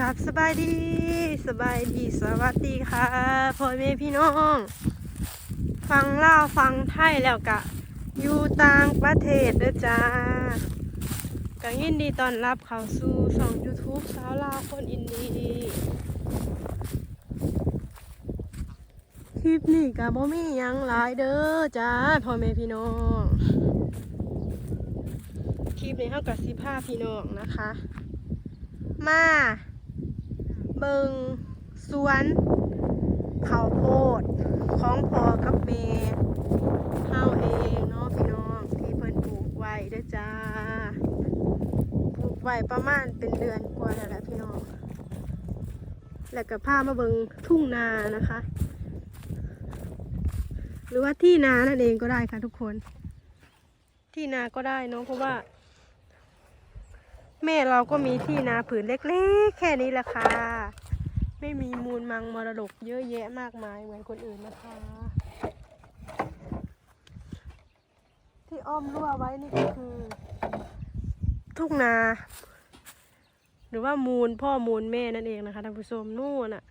กับสบายดีสบายดีสวัสดีค่ะพ่อแม่พี่น้อง ฟังเล่าฟังไทยแล้วกะ อยู่ต่างประเทศเด้อจ้าก็ยินดีต้อนรับเข้าสู่ช่อง YouTube สาวลาวคนอินดีคลิปนี้กะบ่มียังหลายเด้อจ้าพ่อแม่พี่น้องคลิปนี้เท่ากับสิพาพี่น้องนะคะ มา เบิงสวนข้าวโพดของพอกับแม่เฮาเองเนาะพี่น้องที่เพิ่นปลูกไว้เด้อจ้าปลูกไว้ประมาณเป็นเดือนกว่าแล้วแหละพี่น้อง แล้วก็พามาเบิงทุ่งนานะคะ หรือว่าที่นานั่นเองก็ได้ค่ะทุกคน ที่นาก็ได้เนาะเพราะว่า แม่เราก็มีที่นาผืนเล็กๆ แค่นี้แหละค่ะ ไม่มีมูลมังมรดกเยอะแยะมากมายเหมือนคนอื่นนะคะ ที่อ้อมรั้วไว้นี่ก็คือ ทุ่งนา หรือว่ามูลพ่อมูลแม่นั่นเองนะคะท่านผู้ชมนู่นน่ะ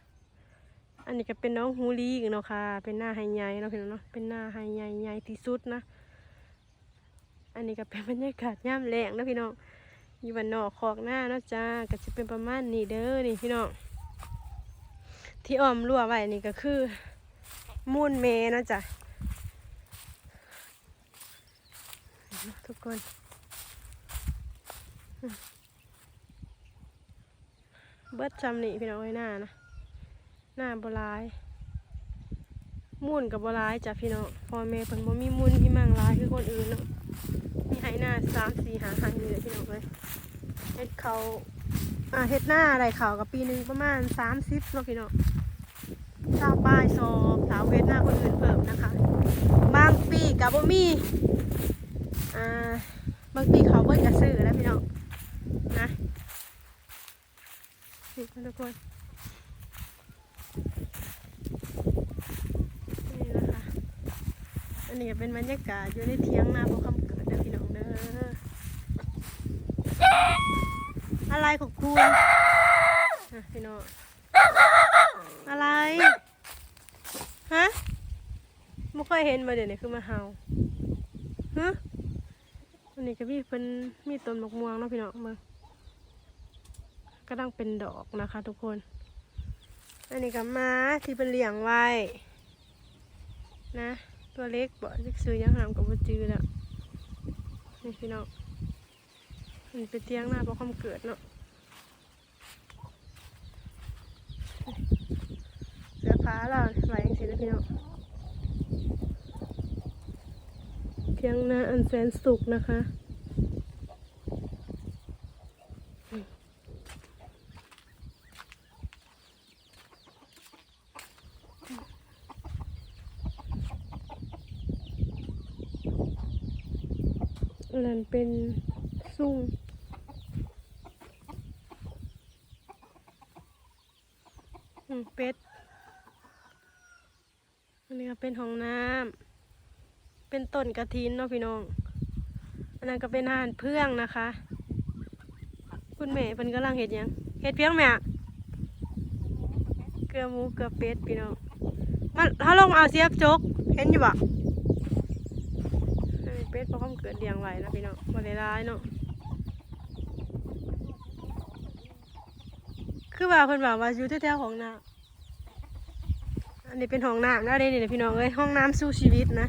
อันนี้ก็เป็นน้องฮูลีกเนาะค่ะ เป็นหน้าไฮใหญ่เนาะพี่น้องเนาะเป็นหน้าไฮใหญ่ใหญ่ที่สุดนะ อันนี้ก็เป็นบรรยากาศย่ำแรงนะพี่น้อง อยู่บ้านนอกคอกหน้าเนาะจ้าก็จะเป็นประมาณนี้เด้อนี่พี่น้องที่อ้อมรั้วไว้นี่ก็คือมูลเมเนาะจ้ะทุกคนเบิดจำนี่พี่น้องไว้หน้านะหน้าบลายมูลกับบลายจ้ะพี่น้องพอแม่เพิ่นบ่มีมูลที่มั่งหลายคือคนอื่นเนาะ ไห้หน้าสามสี่หาหันอยู่เลยพี่น้องเลยเฮ็ดเขาอ่าเฮ็ดหน้าอะไรเขากับปีหนึ่งประมาณสามสิบเนาะพี่น้องชาวป้ายซอบสาวเฮ็ดหน้าคนอื่นเพิ่มนะคะ บางปีกับบ่มีอ่าบางปีเขาเบิ้กระซื้อแล้วพี่น้องนะนี่ทุกคนนี่นะคะอันนี้เป็นบรรยากาศอยู่ในเทียงนาพอคำเกิดเด้ อะไรของคุณพี่น้องอะไร ฮะไม่ค่อยเห็นมาเดี๋ยวนี้คือมาเห่าฮะอันนี้ก็มีเป็นมีต้นมะม่วงเนาะพี่น้องมาก็ต้องเป็นดอกนะคะ ทุกคน อันนี้ก็ม้าที่เป็นเลี้ยงไว้ นะ ตัวเล็กบ่เล็กซื้อยังหามกับบ่จือแล้ว นี่พี่น้องมันเป็นเตียงหน้าเพราะความเกิดเนาะเสื้อผ้าเราไหวย่างสิแล้วพี่น้องเตียงหน้าอันแสนสุกนะคะ นนั้นเป็นซุ่งอืมเป็ด อันนี้ก็เป็นห้องน้ำ เป็นต้นกระถินเนาะพี่น้อง อันนั้นก็เป็นอาหารเพื่องนะคะ คุณแม่เป็นกำลังเห็ดยัง เห็ดเพียงแม่ เกลือหมูเกลือเป็ดพี่น้องมันถ้าลงเอาเสียบจก เห็นอยู่บ่ เป็ดเพราะเขาเกิดเลี้ยงไว้นะพี่น้องบ่ได้ร้ายเนาะคือว่าเพิ่นบอกว่าอยู่แถวๆของน้ำอันนี้เป็นห้องน้ำนะเด้นี่นะพี่น้องเอ้ยห้องน้ำสู้ชีวิตนะ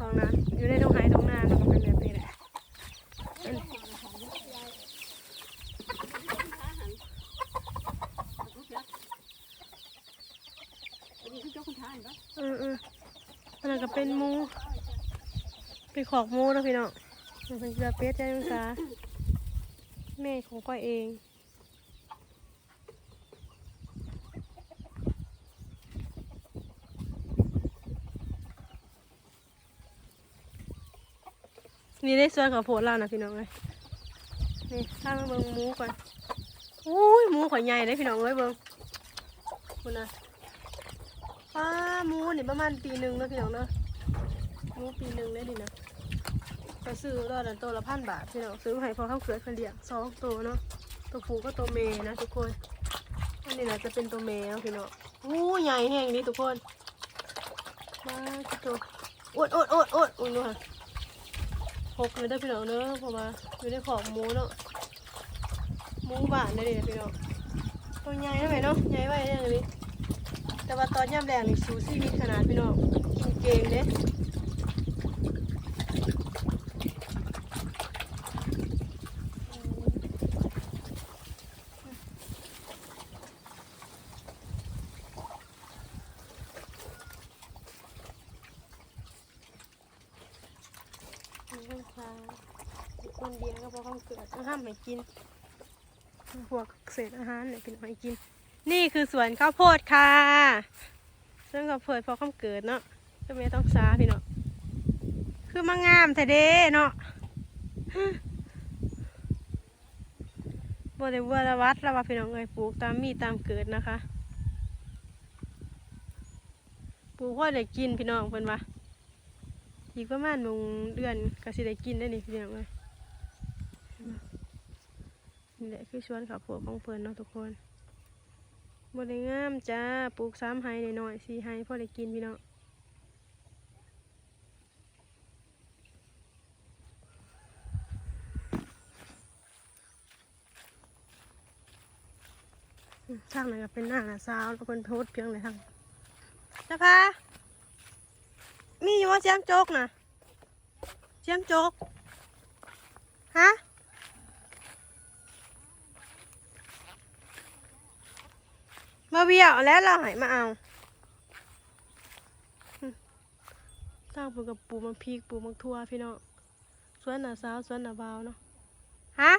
ห้องน้ำอยู่ในตรงไหนตรงหน้าแล้วก็เป็นแบบนี้แหละอันเออเอออันนั้นก็เป็นมู เป็นขอกมูนะพี่น้องมันเป็นเกลือเป็ดใจมังสาแม่ของก้อยเองนี่ได้ส่วนของโพดเรานะพี่น้องเลยนี่ถ้ามาเบิ่งหมูก่อนอุ้ยหมูข่อยใหญ่เลยพี่น้องเลยเบิ่งคุณนะป้าหมูนี่ประมาณปีหนึ่งเนะพี่น้องเนาะหมูปีหนึ่งเลยดินะ ไปซื้อรอดตัวละพันบาทพี่น้องซื้อให้พอเข้าเกิดคนเดียวสองตัวเนาะตัวผูก็ตัวเมย์นะทุกคนอันนี้นะจะเป็นตัวเมย์เนะพี่น้องอู้ใหญ่แห้งนี่ทุกคนมาตัวอดอดอดอดอุ้ยดูค่ะหกเลยได้พี่น้องเนอะเพราะว่าอยู่ในของหมูเนาะหมูบานได้เลยพี่น้องตัวใหญ่ได้ไหมเนาะใหญ่ไว้เนี่ยเลยแต่ว่าตอนย่ำแรงนี่สูสีมีขนาดพี่น้องกินเก่งเด้ คนเดียวก็พ อข้าวเกลือต้องห้ามให้กินพวกเศษอาหารเนี่ยเป็นให้กิน นี่คือสวนข้าวโพดค่ะสวนข้าวโพดพอข้าวเกิดเนาะก็ไม่ต้องซาพี่เนาะคือมางามแต่เด้เนาะบริเวณวัดล้วว่าพี่น้องเอ้ยปลูกตามมีตามเกิดนะคะ ปลูกว่าได้กินพี่น้องเพิ่นว่าอีกประมาณหนึ่งเดือนก็สิได้กินได้นี่พี่น้องเลย นี่แหละคือชวนขับผัวของเพิ่นเนาะทุกคนบได้งามจ้าปลูกสามไฮหน่อยๆสี่ไฮพอได้กินพี่เน้องช่างไหนก็เป็นหน้าสาวแล้วคนโพสเพียงเลยทั้งจ้าพามีอยู่ว่าเสียงโจกนะเสียงโจกฮะ มาเบี้ยวแล้วเราหายมาเอาอืมตั้งปูกับปูมันพริกปูมันทั่วพี่น้องสวนหนาสาวสวนหนาบาวเนาะฮะ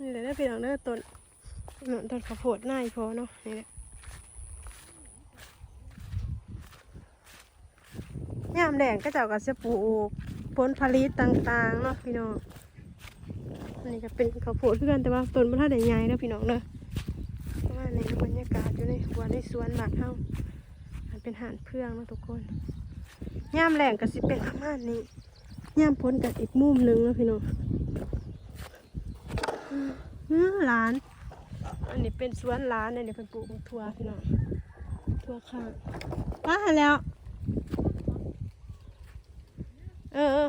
นี่แหละได้พี่น้องเด้อต้นหนอนต้นข้าวโพดหน้าอีพอเนาะนี่แหละ ยามแดงก็เจ้าก็จะปลูกผลผลิตต่างๆเนาะพี่น้องอันนี้ก็เป็นข้าวโพดเพื่อนแต่ว่าต้นมันเท่าใดใหญ่เนาะพี่น้องเด้อเพราะว่าในบรรยากาศอยู่ในสวนในสวนหลักเฮามันเป็นหานเพื่องเนาะทุกคนยามแรงก็สิเป็นประมาณนี้ยามพ้นกับอีกมุมหนึ่งเนาะพี่น้องอือร้าน อันนี้เป็นสวนร้านเนี่ยเดี๋ยวเป็นปลูกทั่วพี่น้องทั่วข้างว้าแล้ว เออออ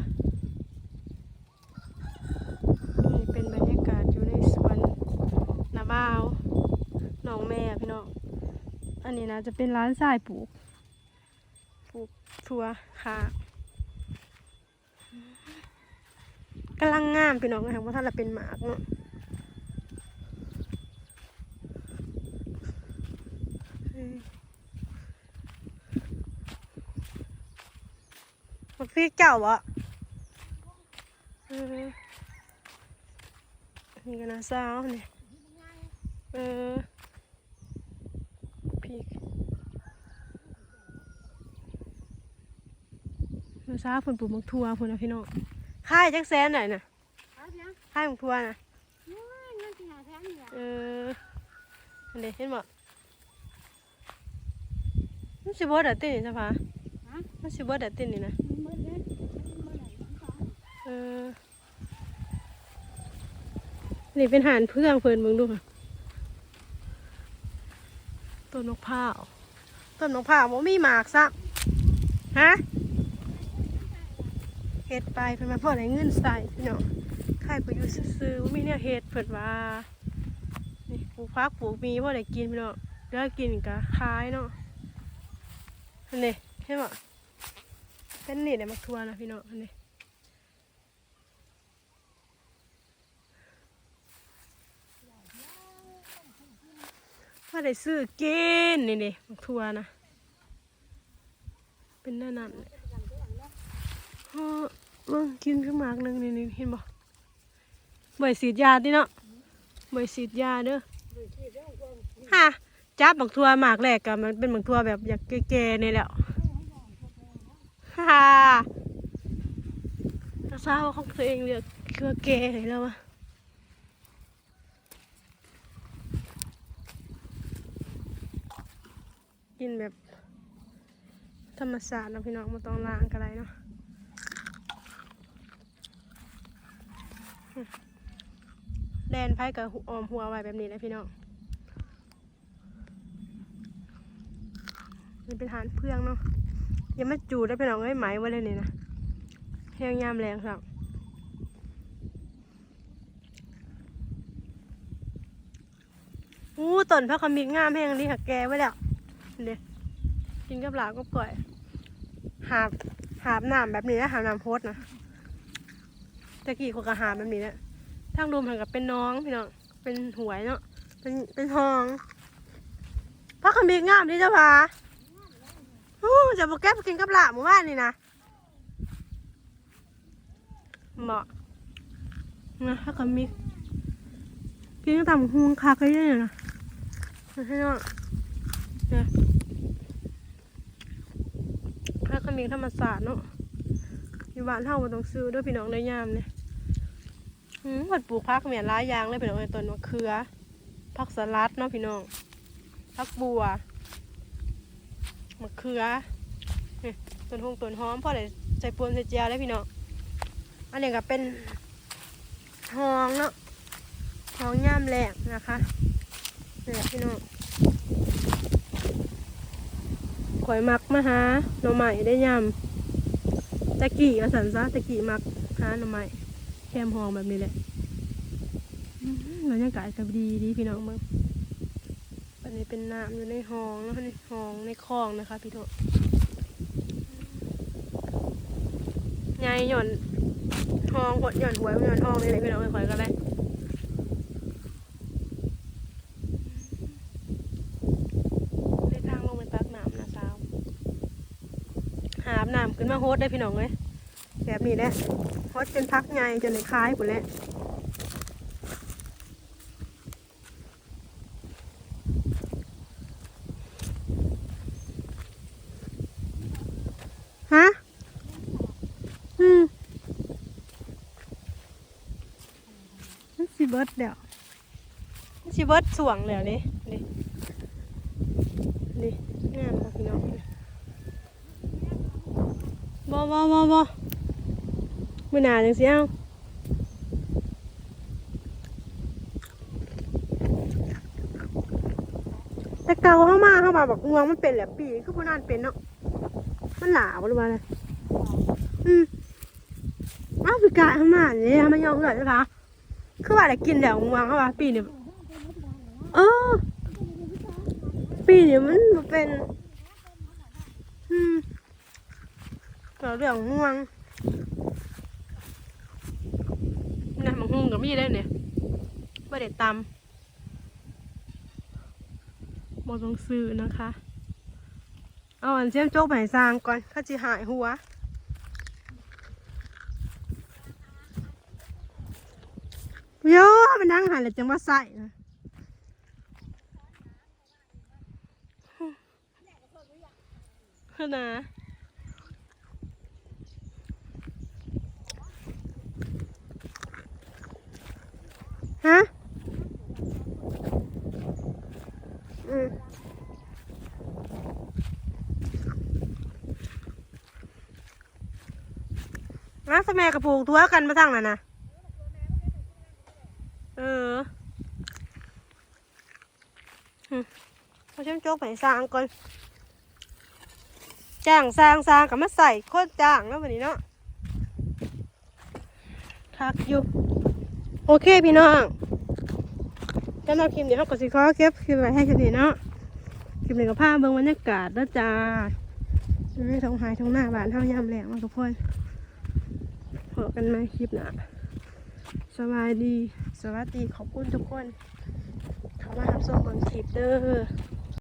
นี่เป็นบรรยากาศอยู่ในสวนนาบ้าวหนองแม่พี่น้อง อันนี้นะจะเป็นร้านทรายปลูก ปลูกทั่วค่ะกำลังงามพี่น้องนะคะว่าถ้าเราเป็นหมากเนาะ มันพี่เจ้าอะเออนี่ก็น่าเศร้าเนี่ยเออพี่น่าเศร้าฝนปลูกมักทัวพุ่นนะพี่น้องค่ายจักแสนหน่อยน่ะเอาเพียงค่ายมักทัวน่ะโอ้ยเงินที่หาแทนนี่ล่ะเอออันเด็เห็นบ่มันสิบ่ดัดตินนี่จ้ะพะฮะมันสิบ่ดัดตินนี่นะ นี่เป็นหานเพื่องเพิ่นมึงดูค่ะต้นมะพร้าวต้นมะพร้าวมันมีหมากซะฮะเฮ็ดไปเพิ่นมาพ่อได้เงินใส่พี่น้องใครก็อยู่ซื่อๆบ่มีเนี่ยเฮ็ดเพิ่นว่านี่ปลูกพักปลูกมีพ่อได้กินพี่น้องเดี๋ยวกินก็ขายเนาะอันนี้เห็นบ่เป็นนี่ได้มักทัวนะพี่น้องอันนี้ ว่าได้ซื้อกินนี่นี่มักทัวนะ เป็นนั่นนั่นเลยเออเบิ่งกินขึ้นมากหนึงนี่นี่เห็นบ่บ่อยสีดยาดิเนาะบ่อยสีดยาเด้อฮะจับบักทัวหมากแรกกับมันเป็นบักทัวแบบอยากแก่ๆนี่แหล้วฮ่าถ้าทราบว่าของตัวเองเลือกเครือแก่เลยแล้ววะ กินแบบ ธรรมศาสตร์นะพี่น้องมาต้องล้างกันไรเนาะแดนไพ่กับออมหัวไว้แบบนี้เลยพี่น้องมันเป็นทานเพื่องเนาะยังไม่จูดได้พี่น้องเอ้ยไหมไว้เลยนี่นะเฮียงยามแรงสักอู้ต้นพระคำมีงามแห้งดีหักแกไว้แล้ว เดี๋ยกินกับหลาก็ก่อย หาบหาบน้ำแบบนี้นะหาบน้ำโพดนะตะกี้เขาก็หาบแบบนี้นะทางรวมหันกับเป็นน้องพี่น้องเป็นหวยเนาะเป็นเป็นทองพระคำมีงามดีเจ้าพาโอ้จะบอกแก้ไปกินกับหลาหมู่บ้านนี่นะเหมาะนะพระคำมีกินกับตำฮวงคักเลยเนี่ยนะให้น้อง นี่ยถ้าขมิ้นธรรมศาสตร์เนาะอยู่บ้านเฮาบ่ต้องซื้อด้วยพี่น้องในยามเนี่ยหืมผัดปลูกผักเมียนหลายยางเลยพี่น้องไอ้ต้นมะเขือผักสลัดเนาะพี่น้องผักบัวมะเขือต้นหงต้นหอมพอได้ใส่ปวนใส่เจียวเลยพี่น้องอันนี้ก็เป็นหองเนาะหองย่ามแหลกนะคะนี่แหละพี่น้อง ข่อยมักมาหาหน่อไม้ได้ยำตะกี้อาสันซะตะกี้มักหาหน่อไม้แคมหองแบบนี้แหละอื้อหือบรรยกาศก็ดีดีพี่น้องเบิ่งอันนี้เป็นน้ำอยู่ในห้องแล้วในห้องในคลองนะคะ พี่โตยายหย่อนห้องหดหย่อนหัวหย่อนห้องนี่แหละพี่น้องเอ้ยข่อยก็ได้ได้ทางลงไปตักน้ำนะสาว หาบน้ำขึ้นมา โฮดได้พี่น้องเลยแบบนี้แหละโฮดจนพักไงจนในคล้ายหมดแล้วฮะอืมสิเบิดเดี๋ยวสิเบิร์ดสวงแล้วนี่นี่นี่งามบ่พี่น้อง บ่บ่บ่บ่มือหนาจังสิเอาแต่เกาเฮามาเฮามาบักงวงมันเป็นแหละปีคือบ่นานเป็นเนาะมันหลาบ่รู้ว่าเลยอืมอ้าวคือกะเฮามานี่เฮามาย่องเอื้อยนะคะคือว่าได้กินแล้วงวงเฮาว่าปีเนี้เออปีเนี้มันเป็น อืม เราเรื่องง่วงนะมันหุ่งกับมีได้เนี่ยไม่ได้ตำบอต้องซื้อนะคะ เอาอันเชื่อมโจ๊กไปให้สร้างก่อนข้าจีหายหัวโย่มันนั่งหายแล้วจังว่าใส่นะนะ ฮะอืมนะสมัยกระปูกตัวกันมาทั้งนั้นนะเออหึเอาเชื่อมโจ๊กไปให้สร้างก่อนจ้างสร้างสร้างกับมาใส่โคตรจ้างแล้ววันนี้เนาะทักอยู่ โอเคพี่น้องสำหรับคลิปนี้เขาก็สิขอเก็บคลิปไว้ให้กันดีเนาะคลิปนี้ก็พาเบิ่งบรรยากาศแล้วจ้าไม่ท้องหายท้องหน้าบานเท่ายามแหลงมาทุกคนพบกันใหม่คลิปหนะสบายดี สวัสดีขอบคุณทุกคน เขามารับชมบนคลิปเด้อ